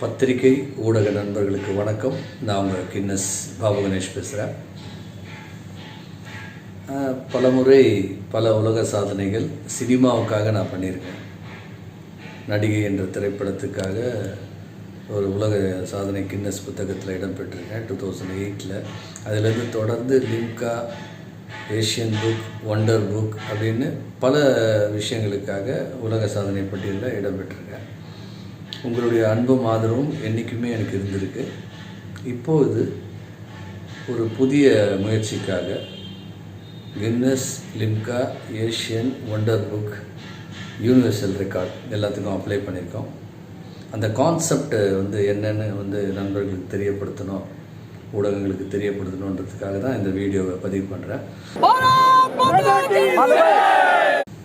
பத்திரிகை ஊடக நண்பர்களுக்கு வணக்கம். நான் உங்கள் கின்னஸ் பாபு கணேஷ் பேசுகிறேன் பல முறை பல உலக சாதனைகள் சினிமாவுக்காக நான் பண்ணியிருக்கேன். நடிகை என்ற திரைப்படத்துக்காக ஒரு உலக சாதனை கின்னஸ் புத்தகத்தில் இடம்பெற்றிருக்கேன் டூ தௌசண்ட் எயிட்டில் அதிலேருந்து தொடர்ந்து Limca Asian book wonder book அப்படின்னு பல விஷயங்களுக்காக உலக சாதனை பட்டியலில் இடம்பெற்றிருக்கேன். உங்களுடைய அன்பும் ஆதரவும் என்றைக்குமே எனக்கு இருந்திருக்கு. இப்போது ஒரு புதிய முயற்சிக்காக Guinness Limca Asian wonder book universal record எல்லாத்துக்கும் அப்ளை பண்ணியிருக்கோம். அந்த கான்செப்ட் வந்து என்னென்னு வந்து நண்பர்களுக்கு தெரியப்படுத்தணும் ஊடகங்களுக்கு தெரியப்படுத்தணுன்றதுக்காக தான் இந்த வீடியோவை பதிவு பண்ணுறேன்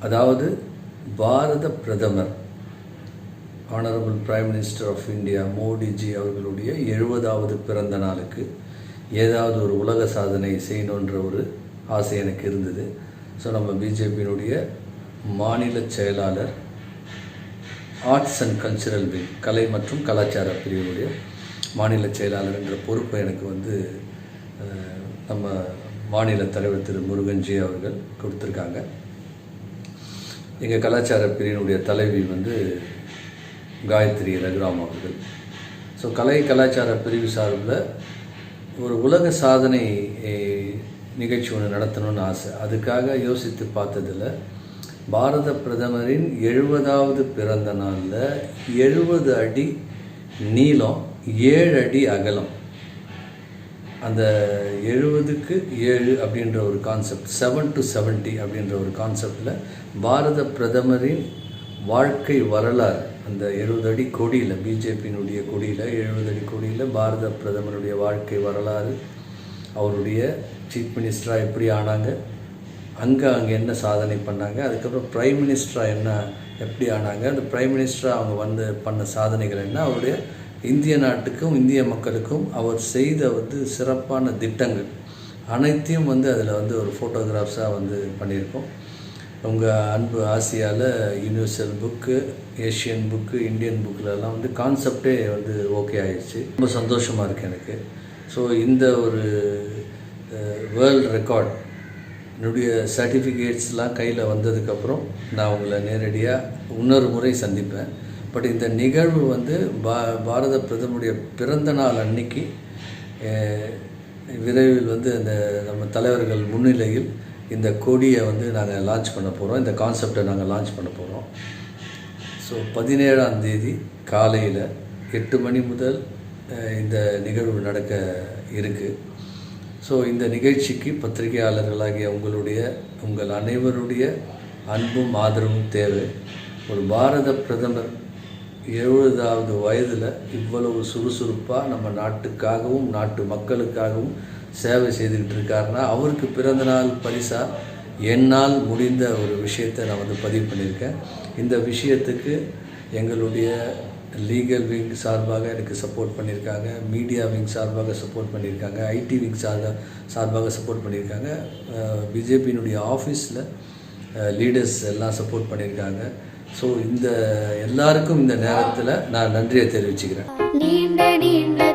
அதாவது பாரத பிரதமர் honourable prime minister of India Modiji அவர்களுடைய எழுபதாவது பிறந்த நாளுக்கு ஏதாவது ஒரு உலக சாதனை செய்யணுன்ற ஒரு ஆசை எனக்கு இருந்தது. ஸோ நம்ம பிஜேபியினுடைய மாநில செயலாளர் ஆர்ட்ஸ் அண்ட் கல்ச்சுரல் விங் கலை மற்றும் கலாச்சார பிரிவினுடைய மாநில செயலாளர் என்ற பொறுப்பை எனக்கு வந்து நம்ம மாநில தலைவர் திரு முருகன்ஜி அவர்கள் கொடுத்துருக்காங்க. எங்கள் கலாச்சார பிரிவினுடைய தலைவி வந்து காயத்ரி ரகுராம் அவர்கள். ஸோ கலை கலாச்சார பிரிவு சார்பில் ஒரு உலக சாதனை நிகழ்ச்சி ஒன்று நடத்தணும்னு ஆசை. அதுக்காக யோசித்து பார்த்ததில் பாரத பிரதமரின் எழுபதாவது பிறந்த நாளில் எழுபது அடி நீளம் ஏழு அடி அகலம். அந்த எழுபதுக்கு ஏழு அப்படின்ற ஒரு கான்செப்ட் செவன் டு செவன்ட்டி அப்படின்ற ஒரு கான்செப்டில் பாரத பிரதமரின் வாழ்க்கை வரலாறு அந்த எழுபது அடி கொடியில் பிஜேபியினுடைய கொடியில் எழுபது அடி கொடியில் பாரத பிரதமருடைய வாழ்க்கை வரலாறு அவருடைய சீஃப் மினிஸ்டராக எப்படி ஆனாங்க அங்கே அங்கே என்ன சாதனை பண்ணாங்க அதுக்கப்புறம் ப்ரைம் மினிஸ்டராக என்ன எப்படி ஆனாங்க அந்த ப்ரைம் மினிஸ்டராக அவங்க வந்து பண்ண சாதனைகள் என்ன அவருடைய இந்திய நாட்டுக்கும் இந்திய மக்களுக்கும் அவர் செய்த வந்து சிறப்பான திட்டங்கள் அனைத்தையும் வந்து அதில் வந்து ஒரு ஃபோட்டோகிராஃப்ஸாக வந்து பண்ணியிருக்கோம். உங்கள் அன்பு ஆசியாவில் universal book Asian book Indian புக்கிலலாம் வந்து கான்செப்டே வந்து ஓகே ஆயிடுச்சு ரொம்ப சந்தோஷமாக இருக்குது எனக்கு. ஸோ இந்த ஒரு வேர்ல்ட் ரெக்கார்ட் என்னுடைய சர்டிஃபிகேட்ஸ்லாம் கையில் வந்ததுக்கப்புறம் நான் உங்களை நேரடியாக இன்னொரு முறை சந்திப்பேன். பட் இந்த நிகழ்வு வந்து பா பாரத பிரதமருடைய பிறந்த நாள் அன்னைக்கு விரைவில் வந்து அந்த நம்ம தலைவர்கள் முன்னிலையில் இந்த கொடியை வந்து நாங்கள் லான்ச் பண்ண போகிறோம் இந்த கான்செப்டை நாங்கள் லான்ச் பண்ண போகிறோம் ஸோ பதினேழாம் தேதி காலையில் எட்டு மணி முதல் இந்த நிகழ்வு நடக்க இருக்குது ஸோ இந்த நிகழ்ச்சிக்கு பத்திரிகையாளர்களாகிய உங்களுடைய உங்கள் அனைவருடைய அன்பும் ஆதரவும் தேவை. ஒரு பாரத பிரதமர் எழுபதாவது வயதில் இவ்வளவு சுறுசுறுப்பாக நம்ம நாட்டுக்காகவும் நாட்டு மக்களுக்காகவும் சேவை செய்துக்கிட்டு இருக்காருன்னா அவருக்கு பிறந்தநாள் பரிசாக என்னால் முடிந்த ஒரு விஷயத்தை நான் வந்து பதிவு பண்ணியிருக்கேன். இந்த விஷயத்துக்கு எங்களுடைய லீகல் விங் சார்பாக எனக்கு சப்போர்ட் பண்ணியிருக்காங்க. மீடியா விங் சார்பாக சப்போர்ட் பண்ணியிருக்காங்க. ஐடி விங் சார்பாக சார்பாக சப்போர்ட் பண்ணியிருக்காங்க. பிஜேபியினுடைய ஆஃபீஸில் லீடர்ஸ் எல்லாம் சப்போர்ட் பண்ணியிருக்காங்க. ஸோ இந்த எல்லாருக்கும் இந்த நேரத்தில் நான் நன்றியை தெரிவிச்சுக்கிறேன்.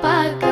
pack